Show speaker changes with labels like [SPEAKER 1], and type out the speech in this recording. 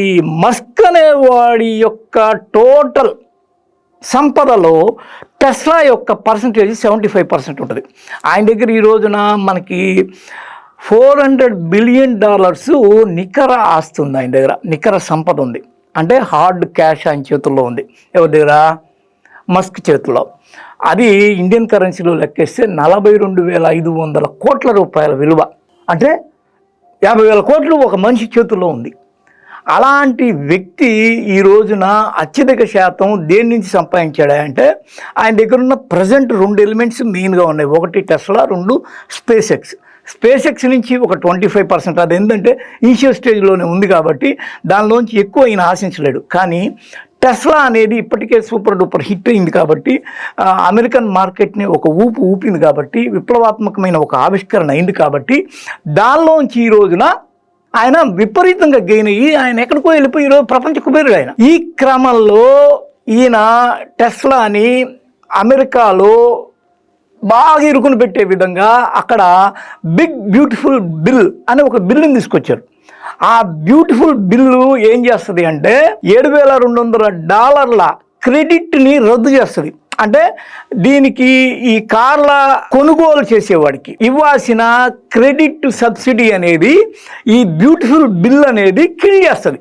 [SPEAKER 1] ఈ మస్క్ అనేవాడి యొక్క టోటల్ సంపదలో టెస్లా యొక్క పర్సంటేజ్ సెవెంటీ ఫైవ్ పర్సెంట్ ఉంటుంది. ఆయన దగ్గర ఈ రోజున మనకి ఫోర్ హండ్రెడ్ బిలియన్ డాలర్స్ నికర ఆస్తి ఉంది ఆయన దగ్గర. నికర సంపద ఉంది. అంటే హార్డ్ క్యాష్ ఆయన చేతుల్లో ఉంది. ఎవరి దగ్గర? మస్క్ చేతిలో అది ఇండియన్ కరెన్సీలో లెక్కేస్తే నలభై రెండు వేల ఐదు వందల కోట్ల రూపాయల విలువ. అంటే యాభై వేల కోట్లు ఒక మనిషి చేతుల్లో ఉంది. అలాంటి వ్యక్తి ఈ రోజున అత్యధిక శాతం దేని నుంచి సంపాదించాడు అంటే ఆయన దగ్గర ఉన్న ప్రజెంట్ రెండు ఎలిమెంట్స్ మెయిన్గా ఉన్నాయి. ఒకటి టెస్లా రెండు స్పేస్ ఎక్స్ స్పేస్ ఎక్స్ నుంచి ఒక ట్వంటీ ఫైవ్ పర్సెంట్ అది ఏంటంటే ఇనిషియల్ స్టేజ్లోనే ఉంది కాబట్టి దానిలోంచి ఎక్కువ ఈయన ఆశించలేడు. కానీ టెస్లా అనేది ఇప్పటికే సూపర్ డూపర్ హిట్ అయింది కాబట్టి అమెరికన్ మార్కెట్ని ఒక ఊపు ఊపింది కాబట్టి విప్లవాత్మకమైన ఒక ఆవిష్కరణ అయింది కాబట్టి దానిలోంచి ఈ రోజున ఆయన విపరీతంగా గెయిన్ అయ్యి ఆయన ఎక్కడికో వెళ్ళిపోయి ఈరోజు ప్రపంచ కుబేరుడు ఆయన. ఈ క్రమంలో ఈయన టెస్లాని అమెరికాలో బాగా ఇరుకుని పెట్టే విధంగా అక్కడ బిగ్ బ్యూటిఫుల్ బిల్ అనే ఒక బిల్లుని తీసుకొచ్చారు. ఆ బ్యూటిఫుల్ బిల్లు ఏం చేస్తుంది అంటే ఏడు వేల రెండు వందల డాలర్ల క్రెడిట్ని రద్దు చేస్తుంది. అంటే దీనికి ఈ కార్ల కొనుగోలు చేసేవాడికి ఇవ్వాల్సిన క్రెడిట్ సబ్సిడీ అనేది ఈ బ్యూటిఫుల్ బిల్ అనేది కిల్ చేస్తుంది.